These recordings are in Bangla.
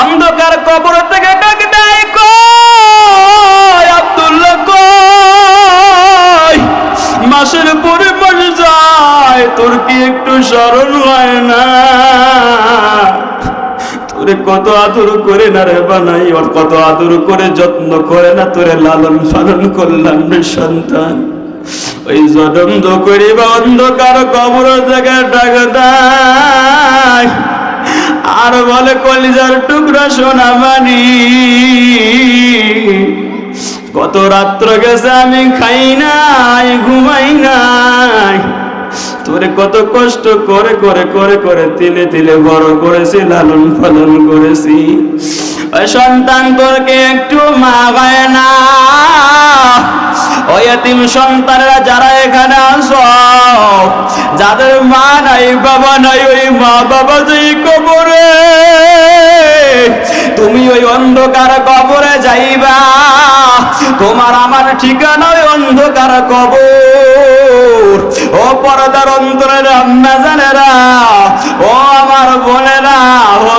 অন্ধকার কবর থেকে ডাক দেয় আব্দুল্লাহ মাসের পরে মাস যায়, তোর কি একটু স্মরণ হয় না? তোরে কত আদর করে না রে বানাই, ওর কত আদর করে যত্ন করে না তোরে লালন পালন করলাম রে সন্তান? ওই জনন্দ করিবা অন্ধকার কবর থেকে ডাক দেয় আর বলে কলিজার টুকরা সোনা মানি কত রাত্র গেছে আমি খাই নাই, ঘুমাই নাই। তোরে কত কষ্ট করে করে করে করে তিলে তিলে বড় করেছি, লালন পালন করেছি। সন্তান তোরকে একটু মা পায় না। ওই এতিম যারা এখানে আসো যাদের মা নাই, বাবা নাই, ওই মা বাবা যেই কবরে, তুমি ওই অন্ধকার কবরে যাইবা। তোমার আমার ঠিকানা ওই অন্ধকার কবর। ও পরদার অন্তরের আম্মা জানেরা, ও আমার বোনেরা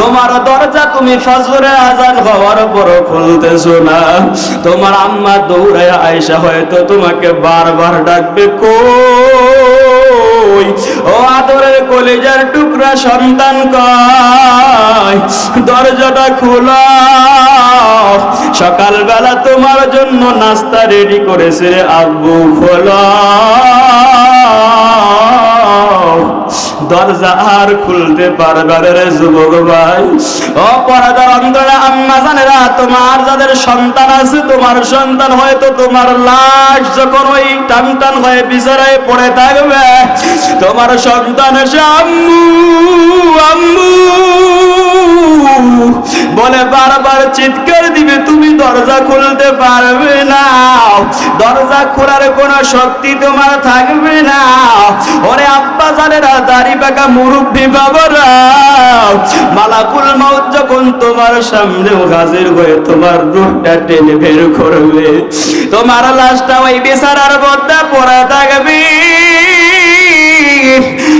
তোমার দরজা তুমি ফজরে আজান হওয়ার পর খুলতেছো না। তোমার আম্মা দৌড়ায় আয়সা হয়তো তোমাকে বারবার ডাকবে, কই? ও আদরের কলেজার টুকরা সন্তান দরজাটা খোলা। সকালবেলা তোমার জন্য নাস্তা রেডি করেছে আব্বু খোলা। দরজা আর খুলতে পারবে রে যুবক ভাই। ও পরাদার অন্তরে, আম্মা জানেরা, তোমার যাদের সন্তান আছে, তোমার সন্তান হয়তো তোমার লাশ যখন ওই টান টান হয়ে বিচারায় পড়ে থাকবে, তোমার সন্তান এসে, আম্মু আম্মু বলে বারবার চিৎকার দিবে, তুমি দরজা খুলতে পারবে না। দরজা খোলার কোনো শক্তি তোমার থাকবে না। ওরে আব্বা জানেরা দাড়ি পাকা মুরব্বী বাবারা, মালাকুল মাউত যখন তোমার সামনে হাজির হয়ে তোমার রূপটা টেনে বের করবে, তোমার লাশটা ওই বেচারার মধ্যে পড়ে থাকবে।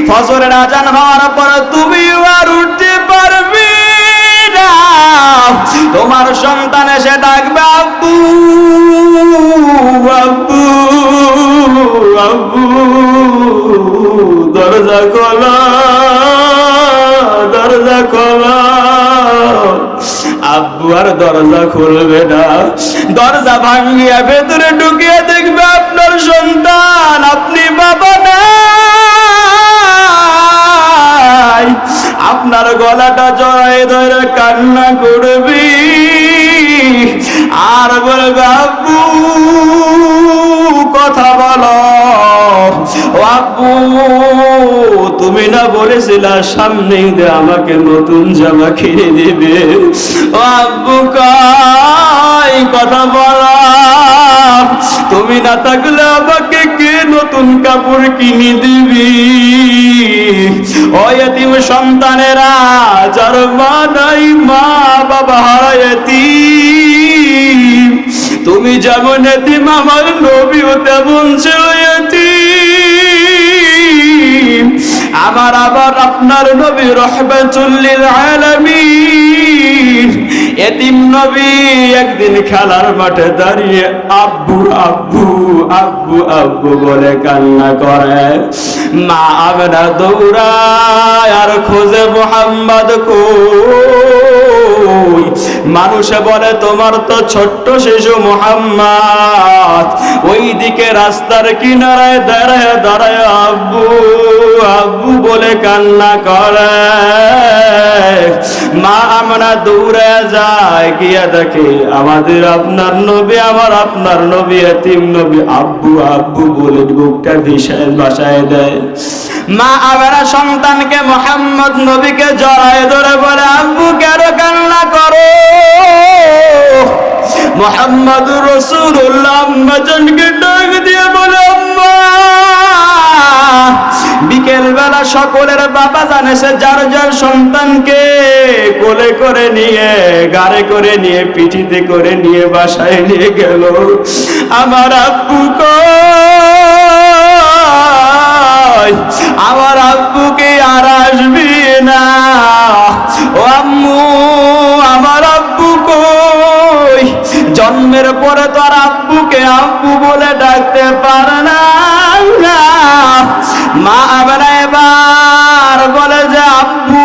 ফসলের আজান হওয়ার পর তুমি আর উঠতে পারবে তোমার সন্তান এসে ডাকবে, আব্বু আব্বু আব্বু, দরজা খোলা দরজা খোলা। আব্বু আর দরজা খুলবে না। দরজা ভাঙ্গিয়া ভেতরে ঢুকিয়ে দেখবে আপনার গলাটা জড়াই ধরে, কান্না করবি। আর বলবে, আব্বু, কথা বলো। আব্বু, তুমি না বলেছিলা সামনে ঈদে আমাকে নতুন জামা কিনে দেবে? আব্বু কই কথা বলা। তুমি না থাকলে আমাকে কে নতুন কাপড় কিনে দিবি? অয়তিম সন্তানেরা, যার মা নাই, মা বাবা হারায়তি তুমি যেমন এতিম, আমার নবীও তেমন ছিল আমার আবার আপনার নবী রহমাতুল্লিল আলামিন। এতিম নবী একদিন খেলার মাঠে দাঁড়িয়ে আব্বু আব্বু আব্বু আব্বু বলে কান্না করে। মা আমরা দৌড়ায় আর খোঁজে মোহাম্মদ কই? মানুষে বলে, তোমার তো ছোট্ট শিশু মোহাম্মদ। ওই দিকে রাস্তার কিনারায় দাঁড়ায় দাঁড়ায় আব্বু আব্বু বলে কান্না করে। মা আমরা দৌড়ে যায় গিয়া দেখে আমাদের আপনার নবী, আমার আপনার নবী, এতিম নবী, আব্বু আব্বু বলে বুকটা দিশায় বাসায় দেয়। মা আমরা সন্তানকে মোহাম্মদ নবীকে জড়ায় ধরে বলে, আব্বু, কেন কান্না করো? মোহাম্মদ রসুল্লাহ আম্মা জানকে ডাক দিয়ে বলে, আম্মা বিকেল বেলা সকলের বাবা জানে সে যার যার সন্তানকে কোলে করে নিয়ে, গাড়ে করে নিয়ে, পিঠিতে করে নিয়ে, বাসায় নিয়ে গেল। আমার আব্বু আমার আব্বুকে আর আসবি না। ও আম্মু, আমার আব্বু কই? জন্মের পরে তো আর আব্বুকে আব্বু বলে ডাকতে পারে না। মা আবার এবার বলে যে, আব্বু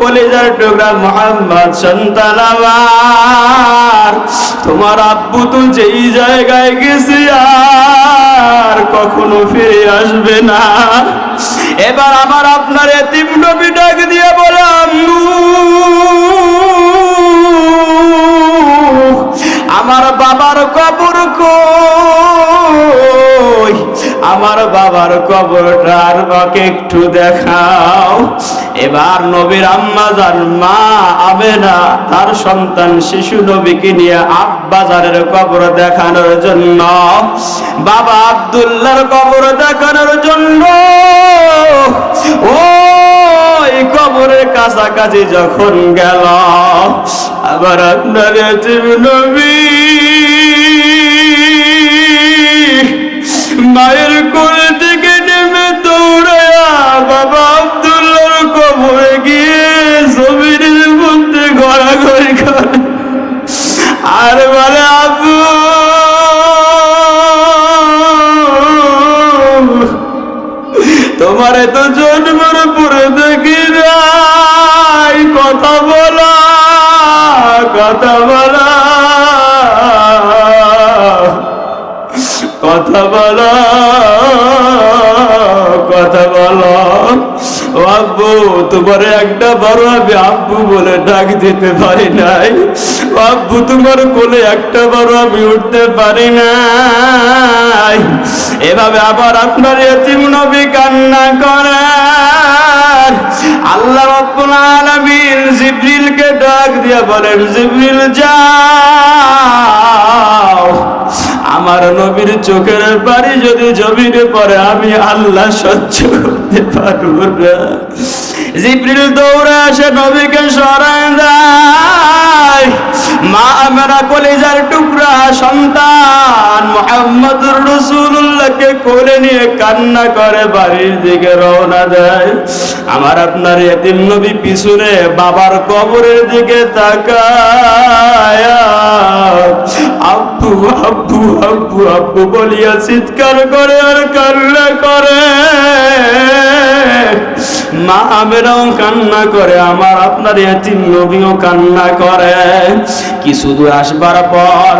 কলিজার টুকরা মোহাম্মদ, সন্তান আমার। তোমার আব্বু তো যেই জায়গায় গেছে, আর কখনো ফিরে আসবে না। এবার আমার আপনার এতিম নবী ডাক দিয়ে বলে, আম্মু, আমার বাবার কবর কই আমার বাবার কবরটার আমাকে একটু দেখাও। এবার নবীর আম্মা যান মা আবে না তার সন্তান শিশু নবীকে নিয়ে আব্বাজারের কবর দেখানোর জন্য। বাবা আব্দুল্লাহর কবর দেখানোর জন্য। ওই কবরের কাছাকাছি যখন গেল, আবার আপনার নবী মায়ের কোল থেকে নেমে দৌড়ায়া বাবা আব্দুল্লার কবরে গিয়ে জমিনের মধ্যে ঘোরাঘুরি করে। আর বলে আবু তোমার এত জন্মের পরে দেখি কথা বলো কথা বলো। আব্বু, তোমার একটা বড় আমি আব্বু বলে ডাক দিতে পারি নাই। আব্বু, তোমার কোলে একটা বড় আমি উঠতে পারি নাই। এভাবে আবার আপনার এতিম নবী কান্না করেন। আল্লাহ রব্বুল আলামিন জিবরিলকে ডাক দিয়ে বলেন, জিবরিল, যাও। আমার নবীর চোখের বাড়ি যদি জমিনে পরে আমি আল্লাহ সহ্য করতে পারব না। জিব্রিল দৌড়ে আসে নবীকে সরায় দেয় মা আমরা কলেজার টুকরা সন্তান। মোহাম্মদুর রসুল্লাহকে কোলে নিয়ে কান্না করে, বাড়ির দিকে রওনা দেয়। আমার আপনার এতিম নবী পিছনে বাবার কবরের দিকে তাকায়। আব্বু আব্বু আব্বু আব্বু বলিয়া চিৎকার করে আর কান্না করে। মা আমেরাও কান্না করে, আমার আপনার এতিম নবীও কান্না করে। কিছু দূর আসবার পর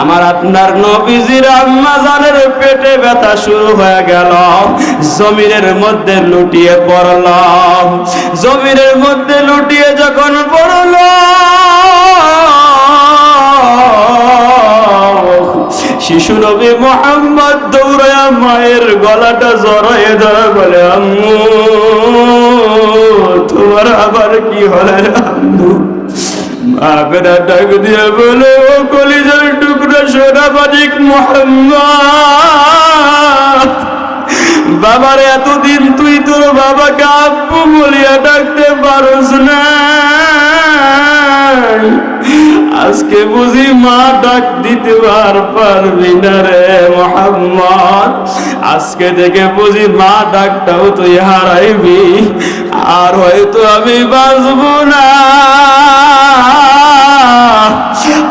আমার আপনার নবীজির আম্মা জানের পেটে ব্যথা শুরু হয়ে গেল। জমিনের মধ্যে লুটিয়ে পড়ল। জমিনের মধ্যে লুটিয়ে যখন পড়ল শিশু নবী মোহাম্মদ দৌড়ায়া মায়ের গলাটা জড়াইয়ে ধরে বলে, আম্মু, তোমার আবার কি হলে আম্মু? মা ডাক দিয়ে বলে, ও কলিজার টুকরা সোনা মানিক মোহাম্মদ, বাবার এতদিন তুই তোর বাবাকে আব্বু বলিয়া ডাকতে পারস না আজকে বুঝি মা ডাক দিতে আর পারবি না রে মোহাম্মদ। আজকে থেকে বুঝি মা ডাকটাও তুই হারাইবি, আর হয়তো আমি বাঁচবো না।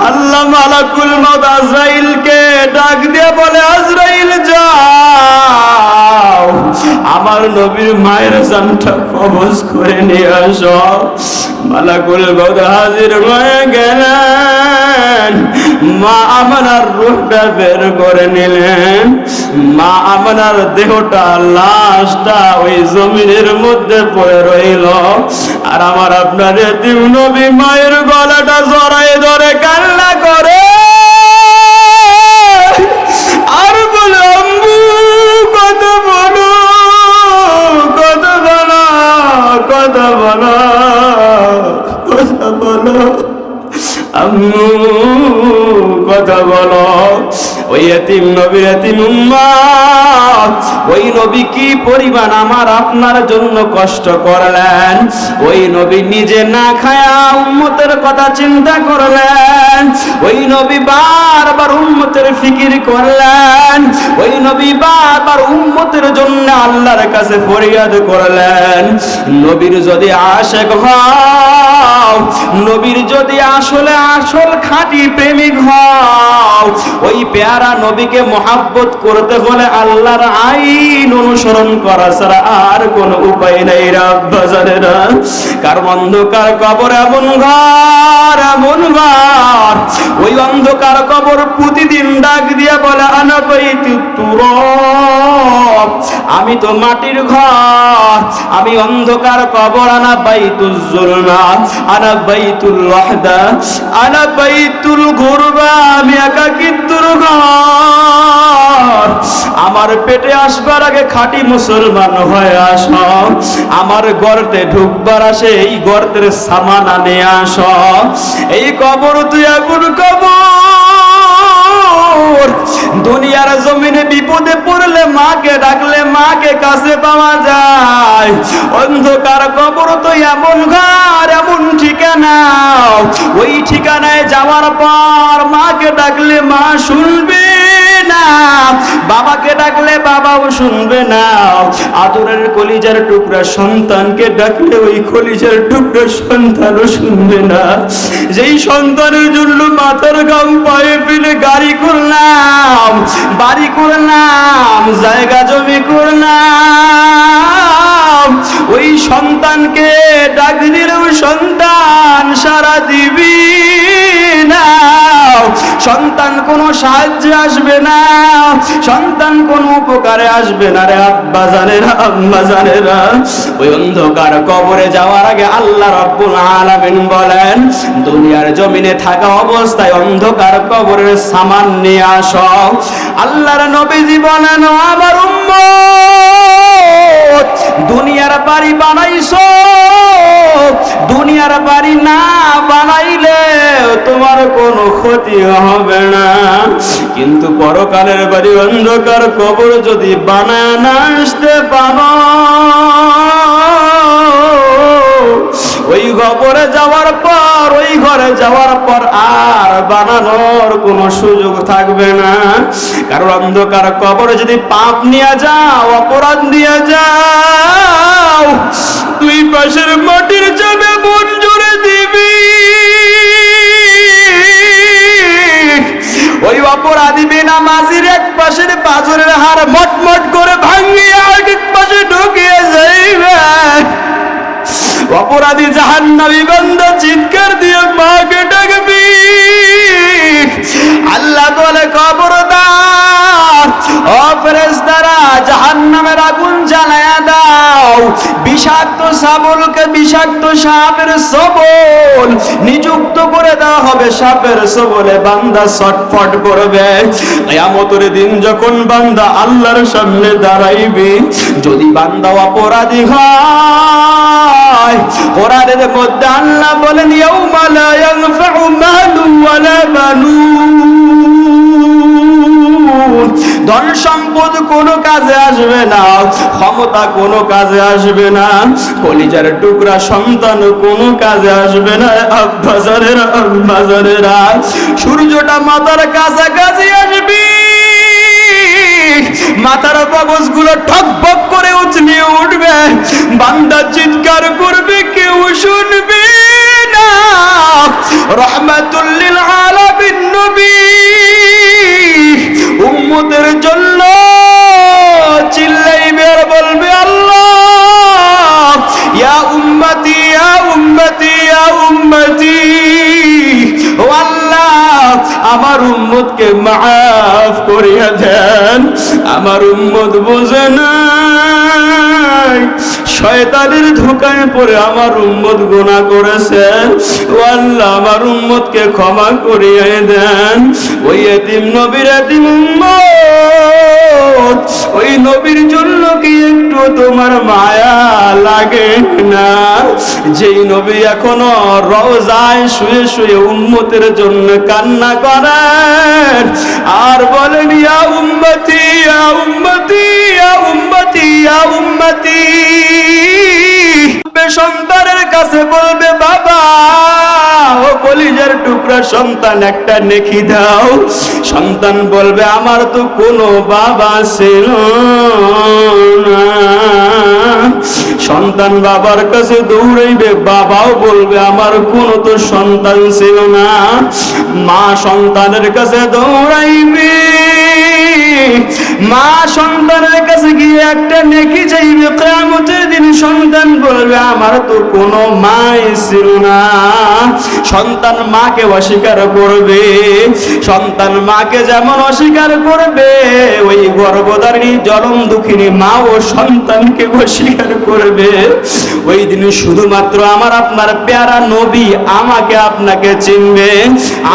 আল্লাহ মালাকুল মত আজরাইলকে ডাক দিয়ে বলে, আজরাইল যাও আমার নবীর মায়ের জানটা কবজ করে নিয়ে আস। মালাকুল মত হাজির হয়ে গেলেন। মা আমানার রূহটা বের করে নিলেন। মা আমানার দেহটা লাশটা ওই জমিনের মধ্যে পড়ে রইল। আর আমার আপনার এতিম নবী মায়ের গলাটা জড়াই কথা বলো। ওই এতিম নবীর এতিম ওই নবী কি পরিমাণ আমার আপনার জন্য কষ্ট করলেন? ওই নবী নিজে না খায়া উম্মতের কথা চিন্তা করলেন? ওই নবী বারবার উম্মতের ফিকির করলেন? ওই নবী বারবার উম্মতের জন্য আল্লাহর কাছে ফরিয়াদ করলেন? নবীর যদি আশেক হও নবীর যদি আসলে আসল খাঁটি প্রেমিক হও, ওই পেয়ারা নবীকে মোহাব্বত করতে হলে আল্লাহর আইন অনুসরণ করা ছাড়া আর কোন উপায় নেই রাব্বাজারেরা কারণ অন্ধকার কবর এমন ঘর এমন ঘর। ওই অন্ধকার কবর প্রতিদিন ডাক দিয়ে বলে, আনা আনাবাইতি তুরব আমি তো মাটির ঘর, আমি অন্ধকার কবর, আনা বাইতুল জুলমা আনা বাইতুল ওয়াহদা, আনা বাইতুল গুরবা, আমি ঘর। আমার পেটে আসবার আগে খাঁটি মুসলমান হয়ে আস। আমার গর্তে ঢুকবার আসে, এই গর্তের সামান আনে আস। এই কবর তুই এখন কবর। দুনিয়ার জমিনে বিপদে পড়লে মাকে ডাকলে মাকে কাছে পাওয়া যায়। অন্ধকার কবর তো এমন ঘর, এমন ঠিকানা। ওই ঠিকানায় যাওয়ার পর মাকে ডাকলে মা শুনবে। না। বাবাকে ডাকলে বাবাও শুনবে না। আদরের কলিজার টুকরা সন্তানকে ডাকলে ওই কলিজার টুকরা সন্তানও শুনবে না। যেই সন্তানের জন্য মাথার গাম পায়ে ফেলে গাড়ি করলাম বাড়ি করলাম জায়গা জমি করলাম ওই সন্তানকে ডাক সন্তান সারা দিবি। সন্তান কোনো সাহায্যে আসবে না। সন্তান উপকারে আসবে না রে আব্বা ওই অন্ধকার কবরে যাওয়ার আগে আল্লাহ রব্বুল আলামিন বলেন, দুনিয়ার জমিনে থাকা অবস্থায় অন্ধকার কবরের সামান নিয়ে আস। আল্লাহর নবীজি বলেন, "ও আমার উম্মত! দুনিয়ার বাড়ি বানাইছো। দুনিয়ার বাড়ি না বানাইলে তোমার কোনো ক্ষতি হবে না। কিন্তু পরকালের বাড়ি অন্ধকার কবর যদি বানায় না আসতে পারো। ওই কবরে যাওয়ার পর, ওই ঘরে যাওয়ার পর আর বানানোর কোনো সুযোগ থাকবে না। কারণ অন্ধকার কবরে যদি পাপ নিয়ে যাও, অপরাধ নিয়ে যাও দুই পাশের মাটির যাবে মন জুড়ে দিবি। ওই অপরাধী বিনা মাঝির এক পাশের পাজরের হার মটমট করে ভাঙিয়ে আরেক পাশে ঢুকিয়ে যাইবে। অপরাধী জাহান্নামী বান্দা চিৎকার দিয়ে মাকে ডাকবি। আল্লাহ বলে, খবরদার দ্বারা জাহান জাহান্নামের আগুন জ্বালায়া দাও, বিষাক্ত সাবলকে বিষাক্ত সাপের সবল নিযুক্ত করে দেওয়া হবে সাপের সবলে বান্দা ছটফট করবে। কিয়ামতের দিন যখন বান্দা আল্লাহর সামনে দাঁড়াইবে, যদি বান্দা অপরাধী হয় কোরআনের মধ্যে আল্লাহ বলেন, ইয়াউমা লা ইয়ানফাউ মালু ওয়ালা বানুন। ধন সম্পদ কোনো কাজে আসবে না, ক্ষমতা কোনো কাজে আসবে না, কলিজার টুকরা সন্তান কোনো কাজে আসবে না আব্বাজারের আব্বাজারেরা সূর্যটা মাথার কাছাকাছি আসবে। মাথার কাগজগুলো ঠকবক করে উচলিয়ে উঠবে, বান্দা চিৎকার করবে, কেউ শুনবে না। রহমাতুল্লিল আলামিন নবী। উম্মতের জন্য চিল্লাইবে আর বলবে, আল্লাহ, ইয়া উম্মতি ইয়া উম্মতি ইয়া উম্মতি, ও আল্লাহ, আমার উম্মতকে মাফ করিয়া দেন। আমার উম্মত বোঝে নাই, শয়তানের ধোকায় পড়ে আমার উম্মত গোনা করেছে। ও আল্লাহ, আমার উম্মতকে ক্ষমা করিয়ে দেন। ওই এতিম নবীর এতিম উম্মত ওই নবীর জন্য কি একটু তোমার মায়া লাগে না? যেই নবী এখনও রওজায় শুয়ে শুয়ে উম্মতের জন্য কান্না করেন। আর বলেন, ইয়া উম্মতি ইয়া উম্মতি ইয়া উম্মতি ইয়া উম্মতি। সন্তানের কাছে বলবে, বাবা, ও কলিজার টুকরা সন্তান একটা নেকি দাও। সন্তান বলবে, আমার তো কোনো বাবা ছিল সন্তান বাবার কাছে দৌড়াইবে, বাবাও বলবে, আমার কোনো তো সন্তান ছিল না। মা সন্তানের কাছে দৌড়াইবে। মা সন্তানের কাছে গিয়ে একটা নেকি চাইবে কেমতের দিন সন্তান বলবে, আমার তো কোনো মাই ছিল না। সন্তান মাকে অস্বীকার করবে। সন্তান মাকে যেমন অস্বীকার করবে, ওই গর্ভধারিণী জলম দুঃখিনী মা ও সন্তানকে অস্বীকার করবে। ওই দিন শুধুমাত্র আমার আপনার প্যারা নবী আমাকে আপনাকে চিনবে,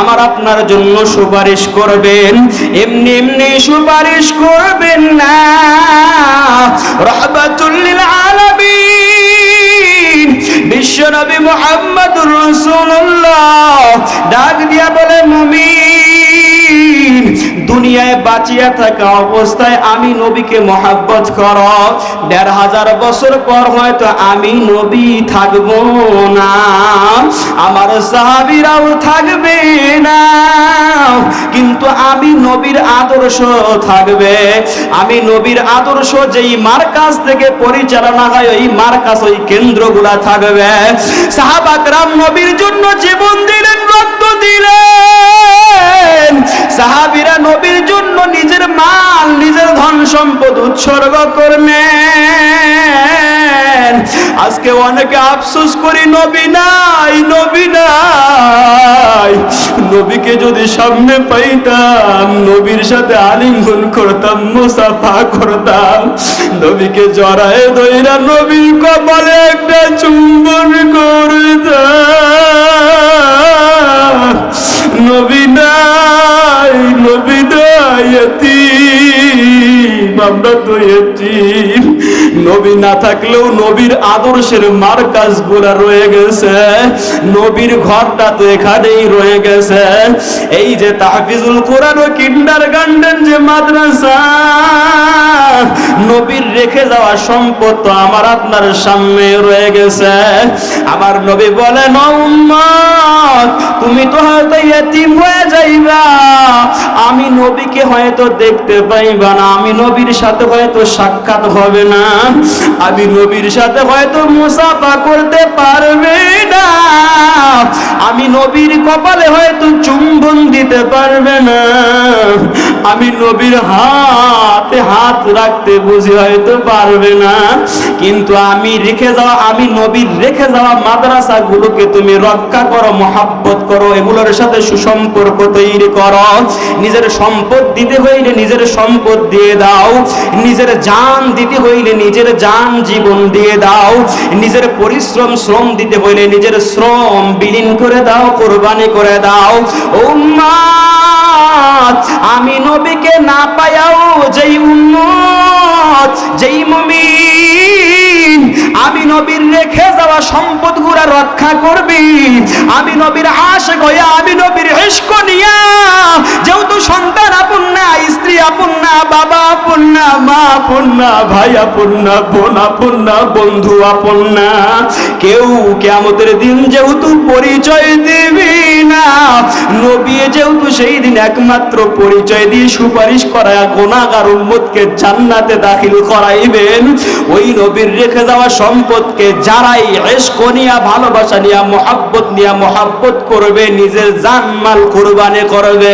আমার আপনার জন্য সুপারিশ করবেন। এমনি এমনি সুপারিশ করবেন না। রহবাতুল্লিল বিশ্বনবী মোহাম্মদ রসুল্লাহ ডাক দিয়া বলে মুমিন। দুনিয়ায় বাঁচিয়া থাকা অবস্থায় আমি নবীকে মহাব্বত কর। দেড় হাজার বছর পর হয়তো আমি নবী থাকব না। আমার সাহাবিরাও থাকবে না। কিন্তু আমি নবীর আদর্শ থাকবে। আমি নবীর আদর্শ যেই মার কাছ থেকে পরিচালনা হয়, ওই মার কাছ ওই কেন্দ্রগুলা থাকবে। সাহাবাকরাম নবীর জন্য জীবন দিলেন, রক্ত দিলেন। সাহাবিরা নবীর জন্য নিজের মাল, নিজের ধন সম্পদ উৎসর্গ করলেন আজকে অনেকে আফসোস করি, নবী নাই নবী নাই। নবীকে যদি সামনে পাইতাম, নবীর সাথে আলিঙ্গন করতাম, মুসাফা করতাম। নবীকে জড়ায় দইরা নবীর কপালে একটা চুম্বন করতাম নবী নাই। নবী নাই এতিম আমরা তো এতিম নবী না থাকলেও নবীর আদর্শের মার কাজগুলা রয়ে গেছে। নবীর ঘরটা তো এখানেই রয়ে গেছে। এই যে তাহফিজুল কোরআন ও কিন্ডার যে মাদ্রাসা, নবীর রেখে যাওয়া সম্পদ তো আমার আপনার সামনে রয়ে গেছে। আমার নবী বলেন, "ও তুমি তো হয়তো হয়ে যাইবা। আমি নবীকে হয়তো দেখতে পাইবা না। আমি নবীর সাথে হয়তো সাক্ষাৎ হবে না। আমি নবীর সাথে হয়তো মুসাফা করতে পারবে না। আমি নবীর কপালে হয়তো চুম্বন দিতে পারবে না। আমি নবীর হাতে হাত রাখতে বুঝি হয়তো পারবে না। কিন্তু আমি রেখে যাওয়া, আমি নবীর রেখে যাওয়া মাদ্রাসা গুলোকে তুমি রক্ষা করো, মহাব্বত করো, এগুলোর সাথে সুসম্পর্ক তৈরি করো। নিজের সম্পদ দিতে হইলে নিজের সম্পদ দিয়ে দাও। নিজের জান দিতে হইলে নিজের জান জীবন দিয়ে দাও। নিজের পরিশ্রম, শ্রম দিতে হইলে নিজের শ্রম বিলীন করে দাও, কোরবানি করে দাও। উম্মাত আমি নবীকে না পায়াও যেই উম্মত, যেই মুমিন। আমি নবীর রেখে যাওয়া সম্পদগুলা রক্ষা করবি। আমি নবীর আশে গয়া আমি নবীর ইস্ক নিয়া। যেহেতু সন্তান আপন না, স্ত্রী আপন না, বাবা আপন না, মা আপন না, ভাই আপন না, বোন আপন না, বন্ধু আপন না। কেউ কেমতের দিন যেহেতু পরিচয় দিবি না নবী যেহেতু সেই দিন একমাত্র পরিচয় দিয়ে সুপারিশ করায় গোনাগার উম্মতকে জান্নাতে দাখিল করাইবেন। ওই নবীর রেখে যাওয়া সম্পদকে যারাই এশক নিয়া, ভালোবাসা নিয়া, মহাব্বত নিয়া, মহাব্বত করবে, নিজের জানমাল কোরবানি করবে।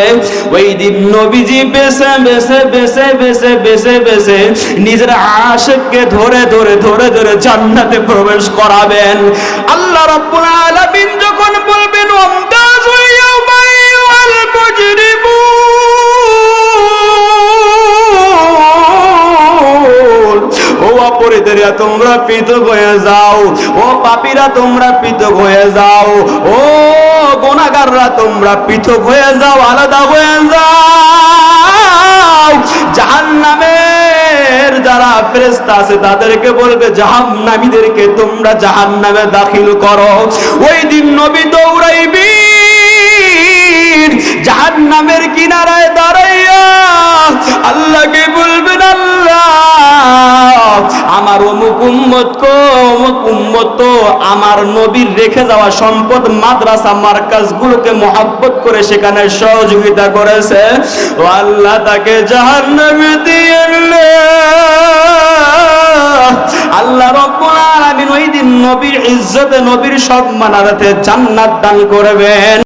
ওই দিন নবীজি বেছে বেছে বেছে বেছে বেছে বেছে নিজের আশেককে ধরে ধরে ধরে ধরে জান্নাতে প্রবেশ করাবেন। আল্লাহ রাব্বুল আলামিন যখন বলবেন ও অপরিদেরা তোমরা পৃথক হয়ে যাও। ও পাপীরা তোমরা পৃথক হয়ে যাও। ও গোনাগাররা তোমরা পৃথক হয়ে যাও, আলাদা হয়ে যাও। জাহান্নামে আসমানের যারা ফেরেশতা আছে, তাদেরকে বলবে, জাহান্নামীদেরকে তোমরা জাহান্নামে দাখিল করো। ওই দিন নবী দৌড়াইবি। জাহান্নামের কিনারায় দাঁড়াইয়া আল্লাহকে বলবেন, আল্লাহ আমার অমুক উম্মত কো, অমুক উম্মত তো আমার নবীর রেখে যাওয়া সম্পদ মাদ্রাসা মার্কাজ গুলোকে মহাব্বত করে সেখানে সহযোগিতা করেছে। ও আল্লাহ তাকে জাহান্নামে দিয়ে আল্লাহ রব্বুল আলামিন ওই দিন নবীর ইজ্জতে নবীর সম্মানার্থে জান্নাত দান করবেন।